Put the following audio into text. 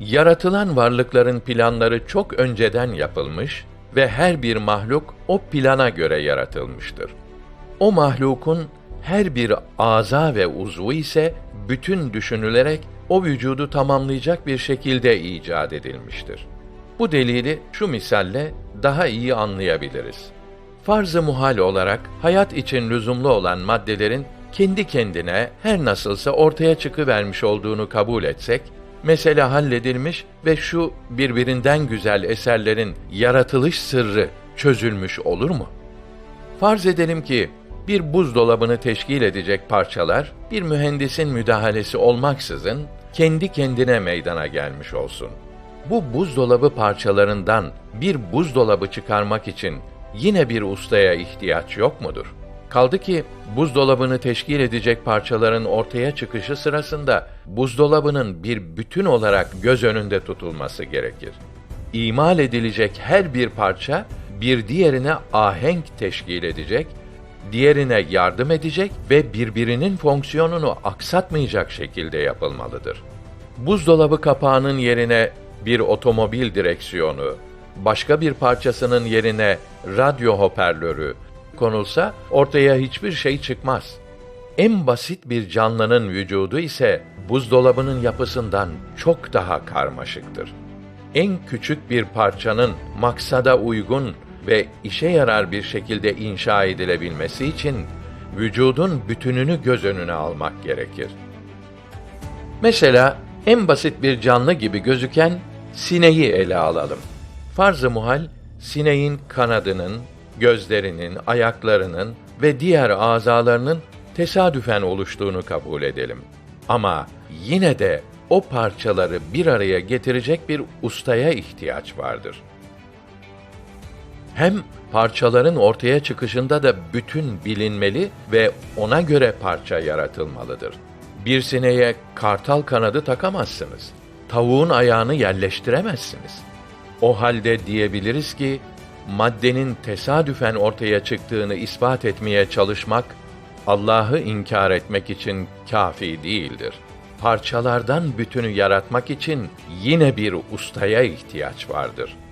Yaratılan varlıkların planları çok önceden yapılmış ve her bir mahluk o plana göre yaratılmıştır. O mahlukun her bir aza ve uzvu ise bütün düşünülerek o vücudu tamamlayacak bir şekilde icat edilmiştir. Bu delili şu misalle daha iyi anlayabiliriz. Farz-ı muhal olarak hayat için lüzumlu olan maddelerin kendi kendine her nasılsa ortaya çıkıvermiş olduğunu kabul etsek, mesele halledilmiş ve şu birbirinden güzel eserlerin yaratılış sırrı çözülmüş olur mu? Farz edelim ki bir buzdolabını teşkil edecek parçalar bir mühendisin müdahalesi olmaksızın kendi kendine meydana gelmiş olsun. Bu buzdolabı parçalarından bir buzdolabı çıkarmak için yine bir ustaya ihtiyaç yok mudur? Kaldı ki buzdolabını teşkil edecek parçaların ortaya çıkışı sırasında buzdolabının bir bütün olarak göz önünde tutulması gerekir. İmal edilecek her bir parça bir diğerine ahenk teşkil edecek, diğerine yardım edecek ve birbirinin fonksiyonunu aksatmayacak şekilde yapılmalıdır. Buzdolabı kapağının yerine bir otomobil direksiyonu, başka bir parçasının yerine radyo hoparlörü konulsa ortaya hiçbir şey çıkmaz. En basit bir canlının vücudu ise buzdolabının yapısından çok daha karmaşıktır. En küçük bir parçanın maksada uygun ve işe yarar bir şekilde inşa edilebilmesi için vücudun bütününü göz önüne almak gerekir. Mesela en basit bir canlı gibi gözüken sineği ele alalım. Farz-ı muhal, sineğin kanadının, gözlerinin, ayaklarının ve diğer azalarının tesadüfen oluştuğunu kabul edelim. Ama yine de o parçaları bir araya getirecek bir ustaya ihtiyaç vardır. Hem parçaların ortaya çıkışında da bütün bilinmeli ve ona göre parça yaratılmalıdır. Bir sineğe kartal kanadı takamazsınız. Tavuğun ayağını yerleştiremezsiniz. O halde diyebiliriz ki maddenin tesadüfen ortaya çıktığını ispat etmeye çalışmak Allah'ı inkar etmek için kafi değildir. Parçalardan bütünü yaratmak için yine bir ustaya ihtiyaç vardır.''